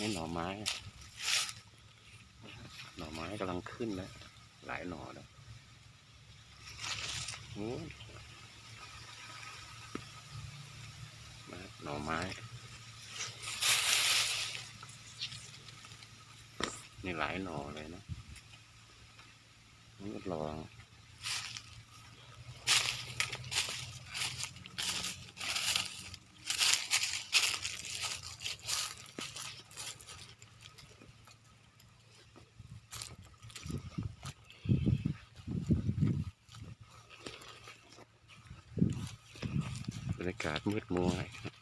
นี่หน่อไม้ หน่อไม้กำลังขึ้นแล้วหลายหน่อแล้วโอ้ยมาหน่อไม้ นี่หลายหน่อเลยนะนี่ก็รอ รยากาศมืดมัวครับ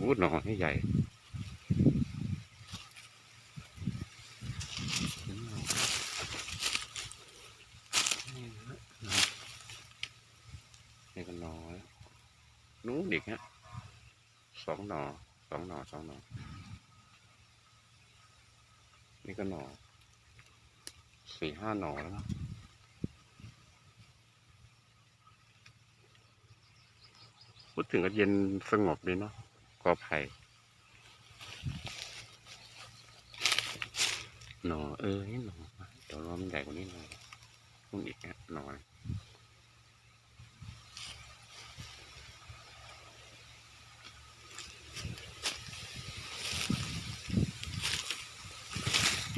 วูดหนอนี่ใหญ่นี่ก็หนอแล้นู้นอีกฮะสองหนอสองหนอสองหนอ นี่ก็หน่อสี่ห้าหน่อแล้วนะพูดถึงก็เย็นสงบดีเนาะกอไผ่หน่อเออนี่หน่อเดี๋ยวรอมันใหญ่กว่านี้หน่อยนู่นอีกนะหน่อยปลาเทป ก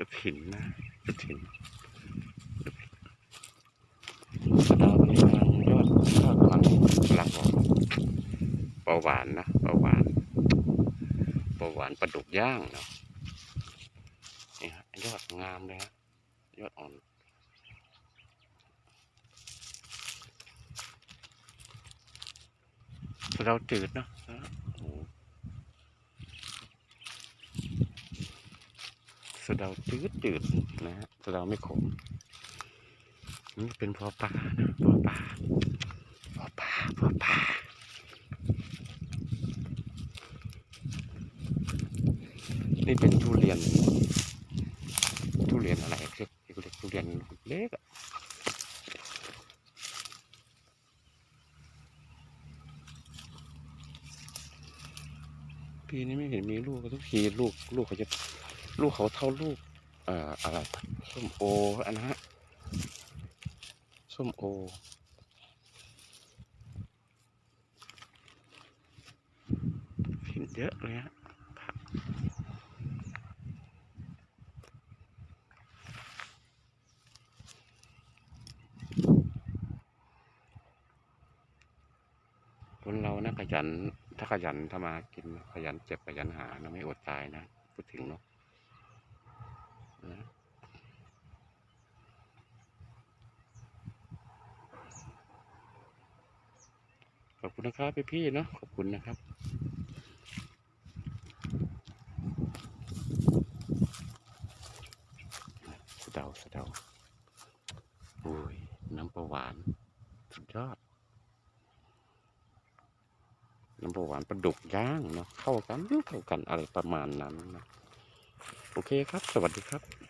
ระถินนะ ถินสะเดาวนี่กำลังยอดยอดกำลังกำลังออกเบาหวานนะเบาหวานปลาหวานปลาดุกย่างเนาะนี่ฮะยอดงามเลยฮะยอดอ่อนเราจืดเนาะโอ้โห สะเดาจืดจืดนะฮะสะเดาไม่ขมนี่เป็นพอปลานะพอปลาพอปลาพอปลานี่เป็นทุเรียน ทุเรียนอะไรเรียกเรียกทุเรียนเล็กอะปีนี้ไม่เห็นมีลูกทุกทีลูกลูกเขาจะ ลูกเขาเท่าลูกเอ่ออะไรส้มโออันนะฮะส้มโอเห็นเยอะเลยฮะคนเรานะขยัน ถ้าขยันทำมาหากินขยันเจ็บขยันหานะไม่อดตายนะ พูดถึงเนาะ นะขอบคุณนะครับพี่พี่เนาะขอบคุณนะครับสะเดาสะเดาโอ้ยน้ำปลาหวาน สุดยอด น้ำปลาหวานปลาดุกย่างเนาะเข้ากันเข้ากันอะไรประมาณนั้นนะ โอเคครับ สวัสดีครับ